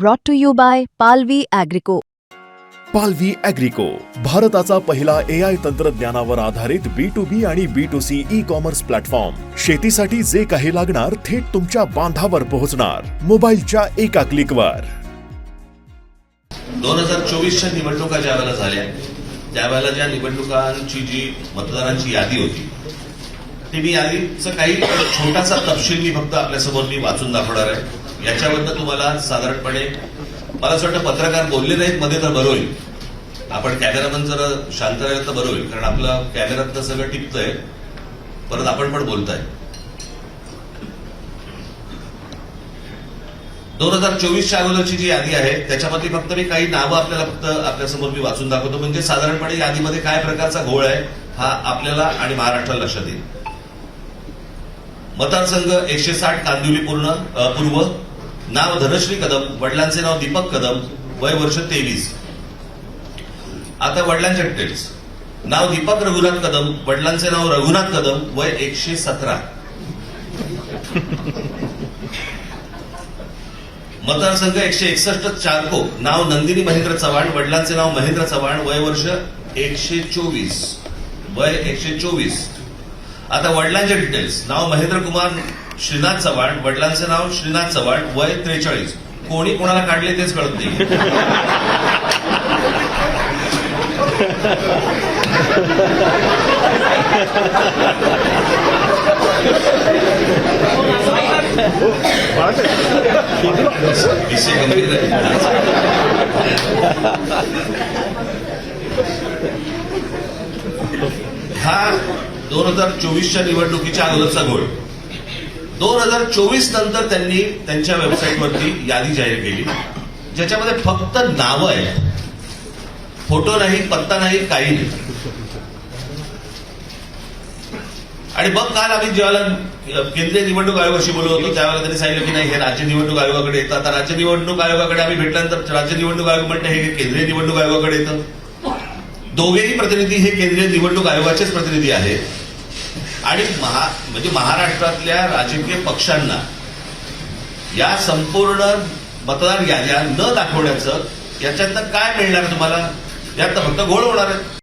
brought to you by Palvi Agrico. पालवी अॅग्रिको भारताचा पहिला ए आय तंत्रज्ञानावर आधारित बी टू बी आणि B two C e commerce platform शेतीसाठी जे काही लागणार थेट तुमच्या बांधावर पोहोचणार. मोबाईलच्या एका क्लिकवर दोन हजार चोवीसच्या निवडणुका ज्या वेळेला झाल्या त्यावेळेला ज्या निवडणुकांची जी मतदारांची यादी होती ती मी यादीचं काही छोटासा तपशील मी फक्त आपल्यासमोर मी वाचून दाखवणार आहे. याच्याबद्दल तुम्हाला साधारणपणे मला असं वाटतं पत्रकार बोलले नाहीत मध्ये तर बरं होईल. आपण कॅमेरामन जर शांत राहिलं तर बरं होईल कारण आपलं कॅमेऱ्यातलं सगळं टिपतंय. परत आपण पण बोलताय. दोन हजार चोवीसच्या अगोदरची जी यादी आहे त्याच्यामध्ये फक्त मी काही नावं आपल्याला फक्त आपल्यासमोर मी वाचून दाखवतो. म्हणजे साधारणपणे यादीमध्ये काय प्रकारचा घोळ आहे हा आपल्याला आणि महाराष्ट्राला लक्षात येईल. मतदारसंघ एकशे साठ कांदिवली पूर्ण पूर्व नाव धनश्री कदम वडिलांचे नाव दीपक कदम वय वर्ष तेवीस. आता वडिलांच्या डिटेल्स नाव दीपक रघुनाथ कदम वडिलांचे नाव रघुनाथ कदम वय एकशे सतरा. मतदारसंघ एकशे एकसष्ट चारको. नाव नंदिनी महेंद्र चव्हाण वडिलांचे नाव महेंद्र चव्हाण वय वर्ष एकशे चोवीस. वय एकशे चोवीस. आता वडिलांचे डिटेल्स नाव महेंद्र कुमार श्रीनाथ चव्हाण वडिलांचं नाव श्रीनाथ चव्हाण वय त्रेचाळीस. कोणी कोणाला काढले तेच कळत नाही. हा दोन हजार चोवीसच्या निवडणुकीच्या अगोदरचा घोळ. दोन हजार चोवीस नंतर त्यांनी त्यांच्या वेबसाईटवरती यादी जाहीर केली ज्याच्यामध्ये फक्त नावं आहेत. फोटो नाही पत्ता नाही काही नाही. आणि मग काल आम्ही जेव्हा केंद्रीय निवडणूक आयोगाशी बोललो होतो त्यावेळेला त्यांनी सांगितलं की नाही हे राज्य निवडणूक आयोगाकडे येतं. आता राज्य निवडणूक आयोगाकडे आम्ही भेटल्यानंतर राज्य निवडणूक आयोग म्हणते हे केंद्रीय निवडणूक आयोगाकडे येतं. दोघेही प्रतिनिधी हे केंद्रीय निवडणूक आयोगाचेच प्रतिनिधी आहेत. आणि महा म्हणजे महाराष्ट्रातल्या राजकीय पक्षांना या संपूर्ण मतदार याद्या न दाखवण्याचं याच्यातनं काय मिळणार तुम्हाला? यात फक्त घोळ होणार आहे.